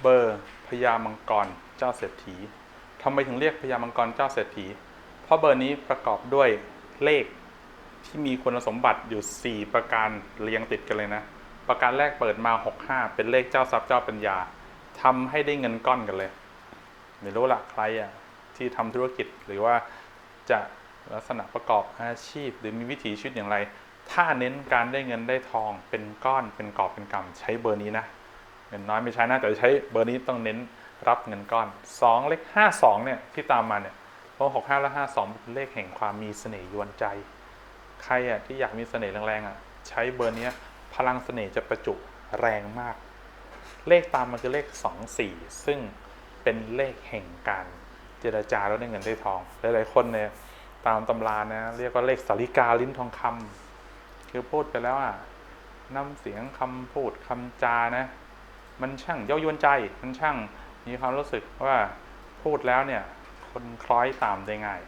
เบอร์พญามังกรเจ้าเศรษฐีทำไมถึงเรียกพญามังกรเจ้าเศรษฐี เพราะเบอร์นี้ประกอบด้วยเลขที่มีคุณสมบัติอยู่ 4 ประการเรียงติดกันเลยนะ ประการแรกเปิดมา 65 เป็นเลขเจ้าทรัพย์เจ้าปัญญาทำให้ได้เงินก้อนกันเลยไม่รู้ละใครอะที่ทำธุรกิจหรือว่าจะลักษณะประกอบอาชีพ หรือมีวิถีชีวิตอย่างไร ถ้าเน้นการได้เงินได้ทองเป็นก้อนเป็นกอบเป็นกำใช้เบอร์นี้นะ เงินน้อยไม่ใช้นะแต่ใช้เบอร์นี้ต้องเน้นรับเงินก้อน 2 เลข 52 เนี่ยที่ตามมาเนี่ยเพราะ65 และ 52 เป็นเลขแห่งความมีเสน่ห์ยวนใจ ใครอะที่อยากมีเสน่ห์แรงๆอะใช้เบอร์นี้พลังเสน่ห์จะประจุแรงมาก เลขตามมันคือเลข 24 ซึ่งเป็นเลขแห่งการเจรจาแล้วได้เงินได้ทอง หลายๆคนเนี่ยตามตำรานะเรียกว่าเลขสาริกาลิ้นทองคำคือพูดไปแล้วอะน้ำเสียงคำพูดคำจานะ มันช่างเย้ายวนใจ มันช่างมีความรู้สึกว่าพูดแล้วเนี่ย คนคล้อยตามได้ง่าย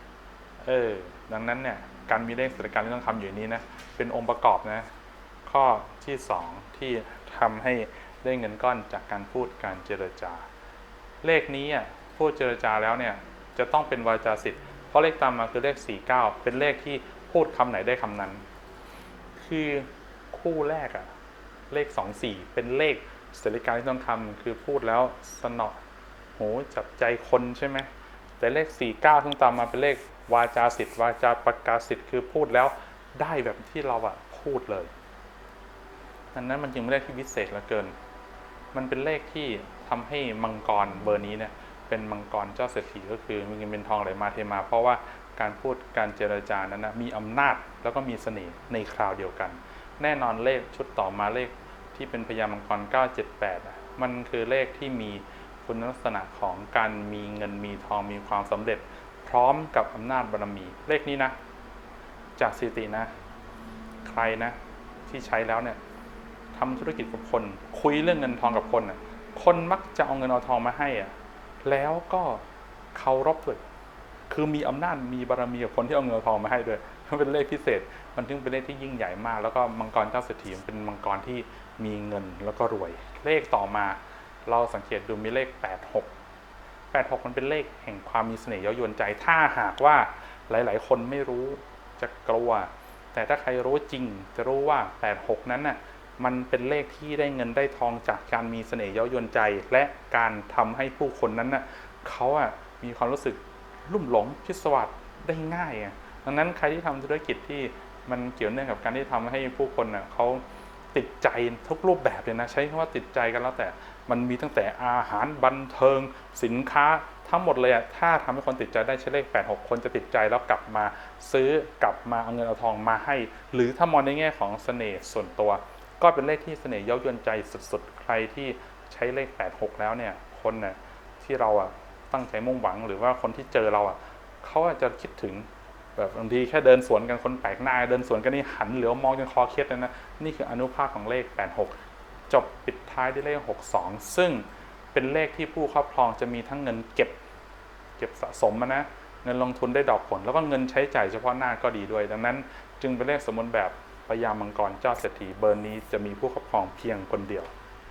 เออ ดังนั้นเนี่ย การมีเลขสถานการณ์ที่ต้องคำอยู่นี้นะ เป็นองค์ประกอบนะ ข้อที่สองที่ทำให้ได้เงินก้อนจากการพูดการเจรจา เลขนี้อะพูดเจรจาแล้วเนี่ย จะต้องเป็นวาจาสิทธิ์ เพราะเลขตามมาคือเลข 49 เป็นเลขที่พูดคำไหนได้คำนั้น คือคู่แรกอะ เลข 24 เป็นเลข สริการที่ต้องคำคือพูดแล้วสนอโหจับใจคนใช่ไหมแต่เลข 49ที่ตามมาเป็นเลขวาจาสิทธิ์วาจาประกาศสิทธิ์คือพูดแล้วได้แบบที่เราอะพูดเลยดังนั้นมันจึงเป็นเลขที่พิเศษเหลือเกิน มันเป็นเลขที่ทำให้มังกรเบอร์นี้เนี่ยเป็นมังกรเจ้าเศรษฐีก็คือมีเงินเป็นทองไหลมาเทมา เพราะว่าการพูดการเจรจานั้นนะมีอำนาจแล้วก็มีเสน่ห์ในคราวเดียวกัน แน่นอนเลขชุดต่อมาเลข ที่เป็นพญามังกร 978อะมันคือเลขที่มีคุณลักษณะของการมีเงินมีทองมีความสำเร็จ พร้อมกับอำนาจบารมี เลขนี้นะ จากสถิตินะ ใครนะ ที่ใช้แล้วเนี่ยทำธุรกิจกับคน คุยเรื่องเงินทองกับคนอะคนมักจะเอาเงินเอาทองมาให้อะแล้วก็เคารพเลยคือมีอำนาจมีบารมีกับคนที่เอาเงินเอาทองมาให้ด้วย มันเป็นเลขพิเศษ มันถึงเป็นเลขที่ยิ่งใหญ่มาก แล้วก็มังกรเจ้าเศรษฐีเป็นมังกรที่มีเงินแล้วก็รวย เลขต่อมา เราสังเกตดูมีเลข 86 86 มันเป็นเลขแห่งความมีเสน่ห์เย้ายวนใจ ถ้าหากว่าหลาย ๆ คนไม่รู้จะกลัว แต่ถ้าใครรู้จริงจะรู้ว่า 86 นั้นน่ะมันเป็นเลขที่ได้เงินได้ทองจากการมีเสน่ห์เย้ายวนใจ และการทำให้ผู้คนนั้นน่ะเขาอะมีความรู้สึกลุ่มหลงพิศวาสได้ง่ายอะ ดังนั้นใครที่ทำธุรกิจที่มันเกี่ยวเนื่องกับการที่ทำให้ผู้คนอะเขาติดใจทุกรูปแบบเลยนะ ใช้คำว่าติดใจกันแล้วแต่มันมีตั้งแต่อาหารบันเทิง สินค้าทั้งหมดเลยอะถ้าทำให้คนติดใจได้ใช้เลข 86 คนจะติดใจแล้วกลับมาซื้อกลับมาเอาเงินเอาทองมาให้ หรือถ้ามองในแง่ของเสน่ห์ส่วนตัว ก็เป็นเลขที่เสน่ห์เย้ายวนใจสุดๆ ใครที่ใช้เลข 86 แล้วเนี่ยคนน่ะที่เราอะตั้งใจมุ่งหวังหรือว่าคนที่เจอเราอะเขาอาจจะคิดถึง แบบบางทีแค่เดินสวนกันคนแปลกหน้า เดินสวนกันนี่หันเหลียวมองจนคอเคล็ดเลยนะ นี่คืออนุภาคของเลข 86 จบปิดท้ายด้วยเลข 62 ซึ่งเป็นเลขที่ผู้ครอบครองจะมีทั้งเงินเก็บ เก็บสะสมมานะเงินลงทุนได้ดอกผล แล้วก็เงินใช้จ่ายเฉพาะหน้าก็ดีด้วย ดังนั้น จึงเป็นเลขสมบูรณ์แบบพญามังกรเจ้าเศรษฐีเบอร์นี้จะมีผู้ครอบครองเพียงคนเดียว